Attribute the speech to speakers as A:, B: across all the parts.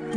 A: Hi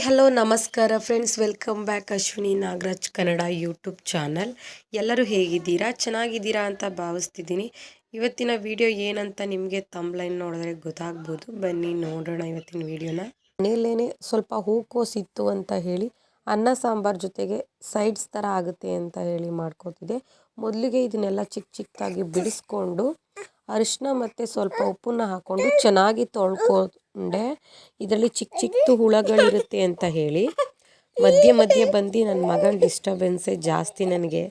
A: hello ನಮಸ್ಕಾರ friends welcome back Ashwini Nagaraj Kannada YouTube channel ಎಲ್ಲರೂ ಹೇಗಿದ್ದೀರಾ ಚೆನ್ನಾಗಿದ್ದೀರಾ ಅಂತ ಭಾವಿಸ್ತಿದ್ದೀನಿ ಇವತ್ತಿನ ವಿಡಿಯೋ ಏನಂತ ನಿಮಗೆ ತಂಬ್ಲೈನ್ ನೋಡಿದ್ರೆ ಗೊತ್ತಾಗ್ಬೋದು ಬನ್ನಿ ನೋಡೋಣ ಇವತ್ತಿನ ವಿಡಿಯೋನ ಮನೆಯಲ್ಲೇ ಸ್ವಲ್ಪ ಹೂಕೋಸಿತ್ತು ಅಂತ ಹೇಳಿ ಅನ್ನ ಸಾಂಬಾರ್ ಜೊತೆಗೆ ಸೈಡ್ಸ್ ಥರ ಆಗುತ್ತೆ ಅಂತ ಹೇಳಿ ಮಾಡ್ಕೋತಿದ್ದೆ. ಮೊದಲಿಗೆ ಇದನ್ನೆಲ್ಲ ಚಿಕ್ಕ ಚಿಕ್ಕದಾಗಿ ಬಿಡಿಸ್ಕೊಂಡು ಅರಿಶಿನ ಮತ್ತು ಸ್ವಲ್ಪ ಉಪ್ಪನ್ನ ಹಾಕ್ಕೊಂಡು ಚೆನ್ನಾಗಿ ತೊಳ್ಕೊಂಡೆ. ಇದರಲ್ಲಿ ಚಿಕ್ಕ ಚಿಕ್ಕದು ಹುಳಗಳಿರುತ್ತೆ ಅಂತ ಹೇಳಿ. ಮಧ್ಯೆ ಮಧ್ಯೆ ಬಂದು ನನ್ನ ಮಗಳ ಡಿಸ್ಟರ್ಬೆನ್ಸೇ ಜಾಸ್ತಿ ನನಗೆ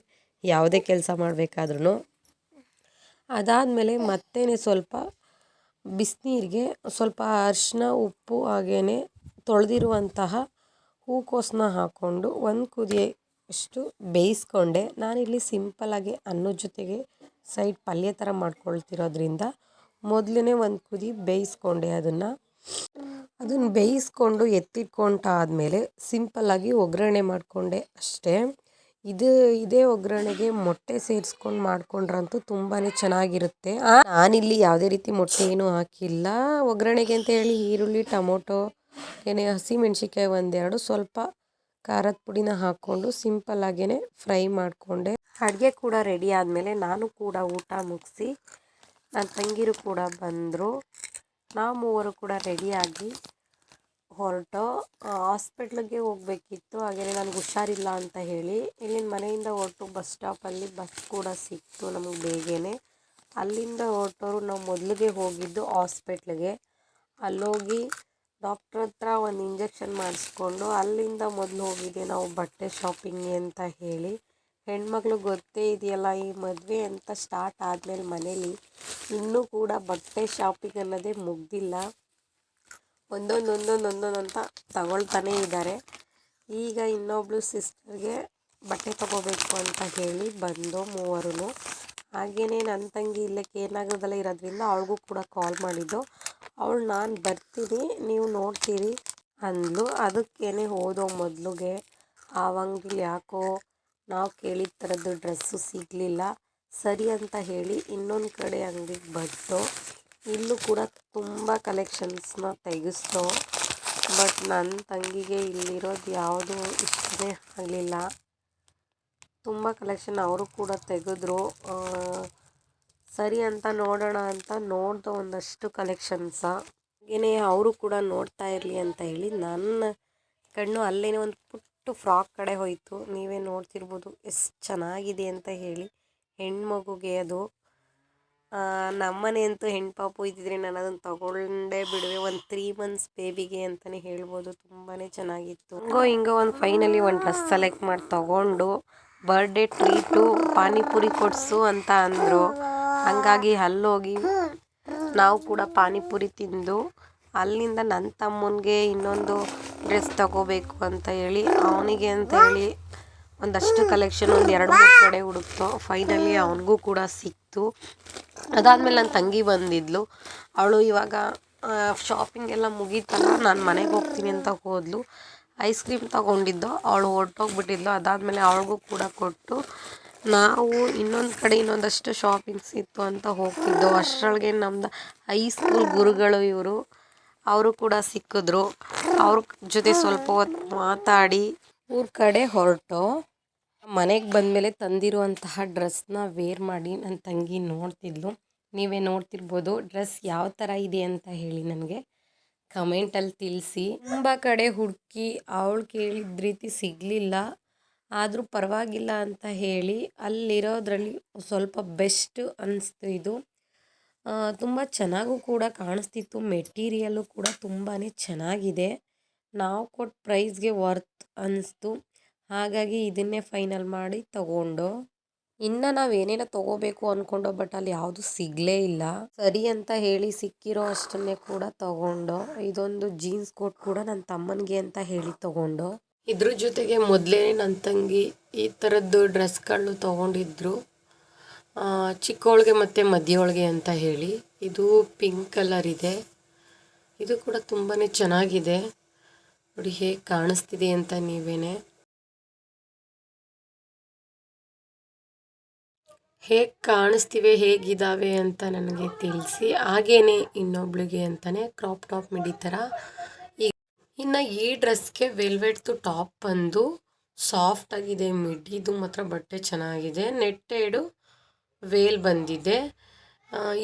A: ಯಾವುದೇ ಕೆಲಸ ಮಾಡಬೇಕಾದ್ರೂ ಅದಾದಮೇಲೆ ಮತ್ತೇ ಸ್ವಲ್ಪ ಬಿಸಿನೀರಿಗೆ ಸ್ವಲ್ಪ ಅರಿಶಿನ ಉಪ್ಪು ಹಾಗೇ ತೊಳೆದಿರುವಂತಹ ಹೂಕೋಸನ್ನ ಹಾಕ್ಕೊಂಡು ಒಂದು ಕುದಿಯಷ್ಟು ಬೇಯಿಸ್ಕೊಂಡೆ. ನಾನಿಲ್ಲಿ ಸಿಂಪಲಾಗಿ ಅನ್ನದ ಜೊತೆಗೆ ಸೈಡ್ ಪಲ್ಯ ಥರ ಮಾಡ್ಕೊಳ್ತಿರೋದ್ರಿಂದ ಮೊದಲೇ ಒಂದು ಕುದಿ ಬೇಯಿಸ್ಕೊಂಡೆ ಅದನ್ನು. ಅದನ್ನು ಬೇಯಿಸ್ಕೊಂಡು ಎತ್ತಿಟ್ಕೊಂಡಾದಮೇಲೆ ಸಿಂಪಲ್ಲಾಗಿ ಒಗ್ಗರಣೆ ಮಾಡಿಕೊಂಡೆ ಅಷ್ಟೇ. ಇದು ಇದೇ ಒಗ್ಗರಣೆಗೆ ಮೊಟ್ಟೆ ಸೇರಿಸ್ಕೊಂಡು ಮಾಡ್ಕೊಂಡ್ರಂತೂ ತುಂಬಾ ಚೆನ್ನಾಗಿರುತ್ತೆ. ನಾನಿಲ್ಲಿ ಯಾವುದೇ ರೀತಿ ಮೊಟ್ಟೆ ಏನೂ ಹಾಕಿಲ್ಲ. ಒಗ್ಗರಣೆಗೆ ಅಂತ ಹೇಳಿ ಈರುಳ್ಳಿ, ಟೊಮೊಟೊ ಏನೇ ಹಸಿಮೆಣ್ಸಿಕಾಯಿ ಒಂದೆರಡು, ಸ್ವಲ್ಪ ಖಾರದ ಪುಡಿನ ಹಾಕ್ಕೊಂಡು ಸಿಂಪಲ್ಲಾಗೇ ಫ್ರೈ ಮಾಡಿಕೊಂಡೆ. ಅಡುಗೆ ಕೂಡ ರೆಡಿ ಆದಮೇಲೆ ನಾನು ಕೂಡ ಊಟ ಮುಗಿಸಿ ನನ್ನ ತಂಗಿರು ಕೂಡ ಬಂದರು. ನಾವು ಮೂವರು ಕೂಡ ರೆಡಿಯಾಗಿ ಹೊರಟು. ಹಾಸ್ಪಿಟ್ಲಿಗೆ ಹೋಗಬೇಕಿತ್ತು ಹಾಗೆಯೇ ನನಗೆ ಹುಷಾರಿಲ್ಲ ಅಂತ ಹೇಳಿ. ಇಲ್ಲಿನ ಮನೆಯಿಂದ ಹೊರಟು ಬಸ್ ಸ್ಟಾಪಲ್ಲಿ ಬಸ್ ಕೂಡ ಸಿಕ್ತು ನಮಗೆ ಬೇಗನೆ. ಅಲ್ಲಿಂದ ಹೊರಟೋರು ನಾವು ಮೊದಲಿಗೆ ಹೋಗಿದ್ದು ಹಾಸ್ಪಿಟ್ಲಿಗೆ ಅಲ್ಲೋಗಿ ಡಾಕ್ಟ್ರ್ ಹತ್ರ ಒಂದು ಇಂಜೆಕ್ಷನ್ ಮಾಡಿಸ್ಕೊಂಡು ಅಲ್ಲಿಂದ ಮೊದಲು ಹೋಗಿದ್ದೆ, ನಾವು ಬಟ್ಟೆ ಶಾಪಿಂಗ್ಗೆ ಅಂತ ಹೇಳಿ. ಹೆಣ್ಮಕ್ಳು ಗೊತ್ತೇ ಇದೆಯಲ್ಲ ಈ ಮದುವೆ ಅಂತ ಸ್ಟಾರ್ಟ್ ಆದಮೇಲೆ ಮನೇಲಿ ಇನ್ನೂ ಕೂಡ ಬಟ್ಟೆ ಶಾಪಿಂಗ್ ಅನ್ನೋದೇ ಮುಗ್ದಿಲ್ಲ. ಒಂದೊಂದು ಒಂದೊಂದು ಒಂದೊಂದು ಅಂತ ತಗೊಳ್ತಾನೇ ಇದ್ದಾರೆ ಈಗ ಇನ್ನೊಬ್ಳು ಸಿಸ್ಟರ್ಗೆ ಬಟ್ಟೆ ತಗೋಬೇಕು ಅಂತ ಹೇಳಿ ಬಂದು ಮೂವರು ಹಾಗೆಯೇ ನನ್ನ ತಂಗಿ ಇಲ್ಲಕ್ಕೆ ಏನಾಗೋದಲ್ಲ ಇರೋದ್ರಿಂದ ಅವ್ಳಿಗೂ ಕೂಡ ಕಾಲ್ ಮಾಡಿದ್ದು. ಅವಳು ನಾನು ಬರ್ತೀನಿ, ನೀವು ನೋಡ್ತೀರಿ ಅಂದಳು ಅದಕ್ಕೇನೆ ಹೋದೋ ಮೊದಲಿಗೆ. ಆ ಅಂಗಡಿ ಯಾಕೋ ನಾವು ಕೇಳಿದ ಥರದ್ದು ಡ್ರೆಸ್ಸು ಸಿಗಲಿಲ್ಲ. ಸರಿ ಅಂತ ಹೇಳಿ ಇನ್ನೊಂದು ಕಡೆ ಅಂಗಡಿಗೆ ಬಟ್ಟು ಇಲ್ಲೂ ಕೂಡ ತುಂಬ ಕಲೆಕ್ಷನ್ಸ್ನ ತೆಗೆಸ್ತೋ ಬಟ್ ನನ್ನ ತಂಗಿಗೆ ಇಲ್ಲಿರೋದು ಯಾವುದು ಇಷ್ಟನೇ ಆಗಲಿಲ್ಲ. ತುಂಬ ಕಲೆಕ್ಷನ್ ಅವರು ಕೂಡ ತೆಗೆದ್ರು. ಸರಿ ಅಂತ ನೋಡೋಣ ಅಂತ ನೋಡ್ದೆ ಒಂದಷ್ಟು ಕಲೆಕ್ಷನ್ಸ ಹಾಗೆಯೇ ಅವರು ಕೂಡ ನೋಡ್ತಾ ಇರಲಿ ಅಂತ ಹೇಳಿ ನನ್ನ ಕಣ್ಣು ಅಲ್ಲೇ ಒಂದು ಪುಟ್ಟು ಫ್ರಾಕ್ ಕಡೆ ಹೋಯಿತು. ನೀವೇ ನೋಡ್ತಿರ್ಬೋದು ಎಷ್ಟು ಚೆನ್ನಾಗಿದೆ ಅಂತ ಹೇಳಿ. ಹೆಣ್ಮಗುಗೆ ಅದು. ನಮ್ಮನೆ ಅಂತೂ ಹೆಣ್ಣು ಪಾಪು ಇದ್ದಿದ್ರೆ ನಾನು ಅದನ್ನು ತೊಗೊಂಡೇ ಬಿಡುವೆ. ಒಂದು ತ್ರೀ ಮಂತ್ಸ್ ಬೇಬಿಗೆ ಅಂತಲೇ ಹೇಳ್ಬೋದು. ತುಂಬಾ ಚೆನ್ನಾಗಿತ್ತು. ಹಿಂಗೋ ಹಿಂಗೋ ಒಂದು ಫೈನಲಿ ಒಂದು ಡ್ರೆಸ್ ಸೆಲೆಕ್ಟ್ ಮಾಡಿ ತಗೊಂಡು ಬರ್ಡೇ ಟ್ರೀಟು ಪಾನಿಪುರಿ ಕೊಡಿಸು ಅಂತ ಅಂದರು. ಹಂಗಾಗಿ ಅಲ್ಲೋಗಿ ನಾವು ಕೂಡ ಪಾನಿಪುರಿ ತಿಂದು ಅಲ್ಲಿಂದ ನನ್ನ ತಮ್ಮನಿಗೆ ಇನ್ನೊಂದು ಡ್ರೆಸ್ ತಗೋಬೇಕು ಅಂತ ಹೇಳಿ ಅವನಿಗೆ ಅಂತ ಹೇಳಿ ಒಂದಷ್ಟು ಕಲೆಕ್ಷನ್ ಒಂದು ಎರಡು ಮೂರು ಕಡೆ ಹುಡುಕ್ತು. ಫೈನಲಿ ಅವನಿಗೂ ಕೂಡ ಸಿಕ್ತು. ಅದಾದಮೇಲೆ ನನ್ನ ತಂಗಿ ಬಂದಿದ್ಲು. ಅವಳು ಇವಾಗ ಶಾಪಿಂಗ್ ಎಲ್ಲ ಮುಗೀತಲ್ಲ ನಾನು ಮನೆಗೆ ಹೋಗ್ತೀನಿ ಅಂತ ಹೋದ್ಲು. ಐಸ್ ಕ್ರೀಮ್ ತಗೊಂಡಿದ್ದು ಅವಳು ಹೊರ್ಟೋಗ್ಬಿಟ್ಟಿದ್ಲು. ಅದಾದಮೇಲೆ ಅವಳಿಗೂ ಕೂಡ ಕೊಟ್ಟು ನಾವು ಇನ್ನೊಂದು ಕಡೆ ಇನ್ನೊಂದಷ್ಟು ಶಾಪಿಂಗ್ಸ್ ಇತ್ತು ಅಂತ ಹೋಗ್ತಿದ್ದೋ, ಅಷ್ಟರೊಳಗೆ ನಮ್ದು ಹೈಸ್ಕೂಲ್ ಗುರುಗಳು ಇವರು, ಅವರು ಕೂಡ ಸಿಕ್ಕಿದ್ರು. ಅವ್ರ ಜೊತೆ ಸ್ವಲ್ಪ ಹೊತ್ತು ಮಾತಾಡಿ. ಊರ ಕಡೆ ಹೊರಟು. ಮನೆಗೆ ಬಂದಮೇಲೆ ತಂದಿರುವಂತಹ ಡ್ರೆಸ್ನ ವೇರ್ ಮಾಡಿ ನನ್ನ ತಂಗಿ ನೋಡ್ತಿದ್ಲು. ನೀವೇ ನೋಡ್ತಿರ್ಬೋದು ಡ್ರೆಸ್ ಯಾವ ಥರ ಇದೆ ಅಂತ ಹೇಳಿ ನನಗೆ ಕಮೆಂಟಲ್ಲಿ ತಿಳಿಸಿ. ತುಂಬ ಕಡೆ ಹುಡುಕಿ, ಅವಳು ಕೇಳಿದ ರೀತಿ ಸಿಗಲಿಲ್ಲ. ಆದರೂ ಪರವಾಗಿಲ್ಲ ಅಂತ ಹೇಳಿ ಅಲ್ಲಿರೋದ್ರಲ್ಲಿ ಸ್ವಲ್ಪ ಬೆಸ್ಟ್ ಅನ್ನಿಸ್ತು ಇದು. ತುಂಬ ಚೆನ್ನಾಗೂ ಕೂಡ ಕಾಣಿಸ್ತಿತ್ತು. ಮೆಟೀರಿಯಲ್ಲು ಕೂಡ ತುಂಬಾ ಚೆನ್ನಾಗಿದೆ. ನಾವು ಕೊಟ್ಟ ಪ್ರೈಸ್ಗೆ ವರ್ತ್ ಅನ್ನಿಸ್ತು ಹಾಗಾಗಿ ಇದನ್ನೇ ಫೈನಲ್ ಮಾಡಿ ತಗೊಂಡು. ಇನ್ನು ನಾವು ಏನೇನೋ ತಗೋಬೇಕು ಅಂದ್ಕೊಂಡೋ ಬಟ್ ಅಲ್ಲಿ ಯಾವುದು ಸಿಗಲೇ ಇಲ್ಲ. ಸರಿ ಅಂತ ಹೇಳಿ ಸಿಕ್ಕಿರೋ ಅಷ್ಟನ್ನೇ ಕೂಡ ತಗೊಂಡು, ಇದೊಂದು ಜೀನ್ಸ್ ಕೋಟ್ ಕೂಡ ನನ್ನ ತಮ್ಮನಿಗೆ ಅಂತ ಹೇಳಿ ತಗೊಂಡು. ಇದ್ರ ಜೊತೆಗೆ ಮೊದಲೇ ನನ್ನ ತಂಗಿ ಈ ಥರದ್ದು ಡ್ರೆಸ್ಗಳನ್ನು ತೊಗೊಂಡಿದ್ರು. ಚಿಕ್ಕವಳಿಗೆ ಮತ್ತು ಮಧ್ಯೊಳಗೆ ಅಂತ ಹೇಳಿ. ಇದು ಪಿಂಕ್ ಕಲರ್ ಇದೆ. ಇದು ಕೂಡ ತುಂಬಾ ಚೆನ್ನಾಗಿದೆ. ನೋಡಿ ಹೇಗೆ ಕಾಣಿಸ್ತಿದೆ ಅಂತ ನೀವೇನೆ. ಹೇಗೆ ಕಾಣಿಸ್ತಿವೆ ಹೇಗಿದ್ದಾವೆ ಅಂತ ನನಗೆ ತಿಳಿಸಿ. ಹಾಗೇನೆ ಇನ್ನೊಬ್ಳಿಗೆ ಅಂತಲೇ ಕ್ರಾಪ್ ಟಾಪ್ ಮಿಡಿ ಥರ ಇನ್ನು ಈ ಡ್ರೆಸ್ಗೆ ವೆಲ್ವೆಟ್ದು ಟಾಪ್ ಬಂದು ಸಾಫ್ಟ್ ಆಗಿದೆ ಇದು ಮಾತ್ರ ಬಟ್ಟೆ ಚೆನ್ನಾಗಿದೆ. ನೆಟ್ಟೆಡು ವೇಲ್ ಬಂದಿದೆ.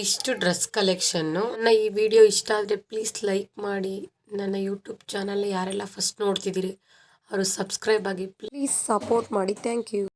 A: ಇಷ್ಟು ಡ್ರೆಸ್ ಕಲೆಕ್ಷನ್ನು. ನನ್ನ ಈ ವಿಡಿಯೋ ಇಷ್ಟ ಆದರೆ ಪ್ಲೀಸ್ ಲೈಕ್ ಮಾಡಿ. ನನ್ನ ಯೂಟ್ಯೂಬ್ ಚಾನಲ್ ಯಾರೆಲ್ಲ ಫಸ್ಟ್ ನೋಡ್ತಿದ್ದೀರಿ, ಅವರು ಸಬ್ಸ್ಕ್ರೈಬ್ ಆಗಿ ಪ್ಲೀಸ್ ಸಪೋರ್ಟ್ ಮಾಡಿ. Thank you.